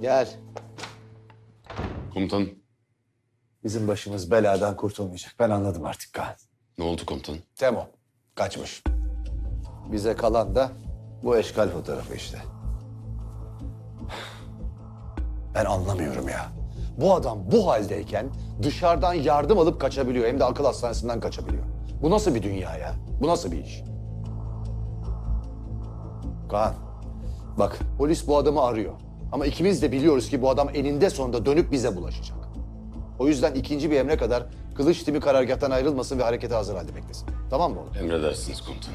Gel. Komutan Bizim başımız beladan kurtulmayacak. Ben anladım artık Kaan. ne oldu komutan? Temo kaçmış. Bize kalan da bu eşkal fotoğrafı işte. Ben anlamıyorum ya. Bu adam bu haldeyken dışarıdan yardım alıp kaçabiliyor. Hem de akıl hastanesinden kaçabiliyor. Bu nasıl bir dünya ya? Bu nasıl bir iş? Kaan, bak polis bu adamı arıyor. Ama ikimiz de biliyoruz ki bu adam eninde sonunda dönüp bize bulaşacak. O yüzden ikinci bir emre kadar kılıç timi karargahtan ayrılmasın ve harekete hazır halde beklesin. Tamam mı oğlum? Emredersiniz komutan.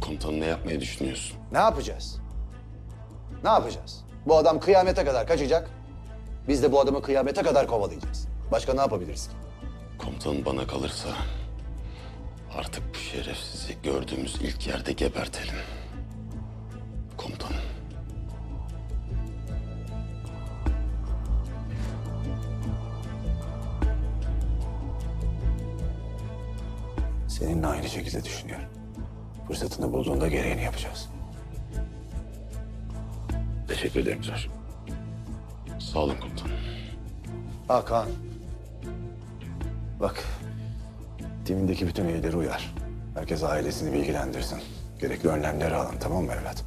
Komutan ne yapmayı düşünüyorsun? Ne yapacağız? Ne yapacağız? Bu adam kıyamete kadar kaçacak. Biz de bu adamı kıyamete kadar kovalayacağız. Başka ne yapabiliriz ki? Komutan bana kalırsa artık bu şerefsizi gördüğümüz ilk yerde gebertelim. Seninle aynı şekilde düşünüyorum. Fırsatını bulduğunda gereğini yapacağız. Teşekkür ederim Zor. Sağ olun komutan. Hakan. Bak. Timindeki bütün üyeleri uyar. Herkes ailesini bilgilendirsin. Gerekli önlemleri alın tamam mı evlat?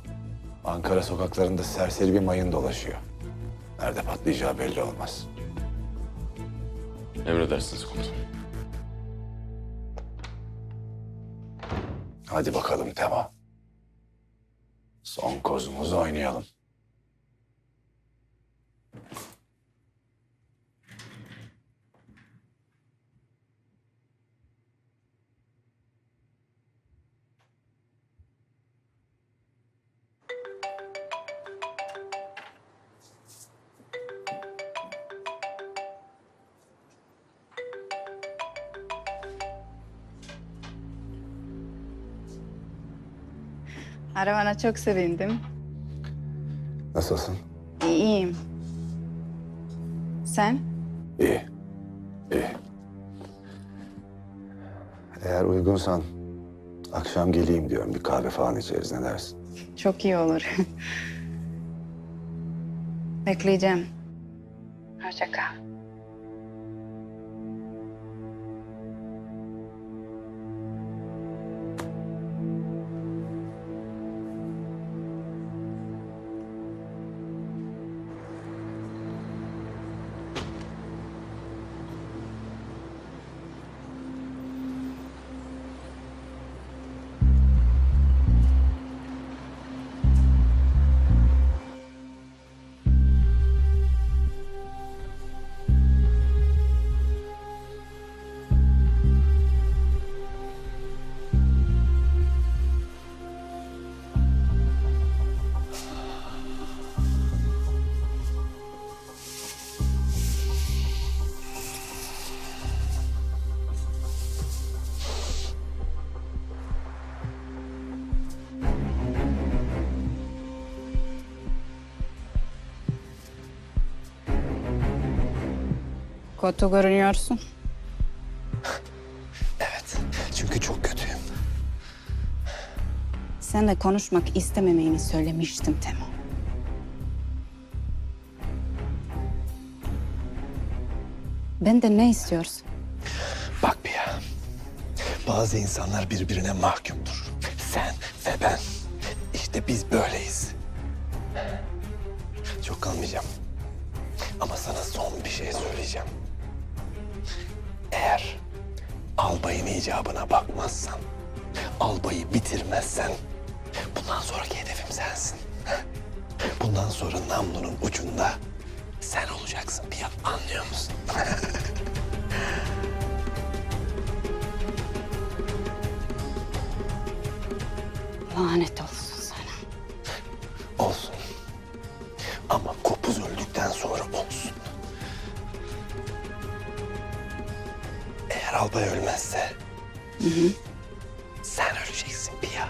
Ankara sokaklarında serseri bir mayın dolaşıyor. Nerede patlayacağı belli olmaz. Emredersiniz komutan. Hadi bakalım Tema. Son kozumuzu oynayalım. Aramana çok sevindim. Nasılsın? İyiyim. Sen? İyi. İyi. Eğer uygunsan akşam geleyim diyorum. Bir kahve falan içeriz ne dersin? Çok iyi olur. Bekleyeceğim. Hoşça kal. Kötü görünüyorsun. Evet. Çünkü çok kötüyüm. Seninle konuşmak istememeyini söylemiştim Temo. Ben de ne istiyorsun? Bak bir ya. Bazı insanlar birbirine mahkumdur. Sen ve ben. İşte biz böyleyiz. Çok kalmayacağım. Ama sana son albayın icabına bakmazsan, albayı bitirmezsen bundan sonraki hedefim sensin. Bundan sonra namlunun ucunda sen olacaksın an anlıyor musun? Lanet. Olsun. Eğer albay ölmezse... Sen öleceksin. Pia.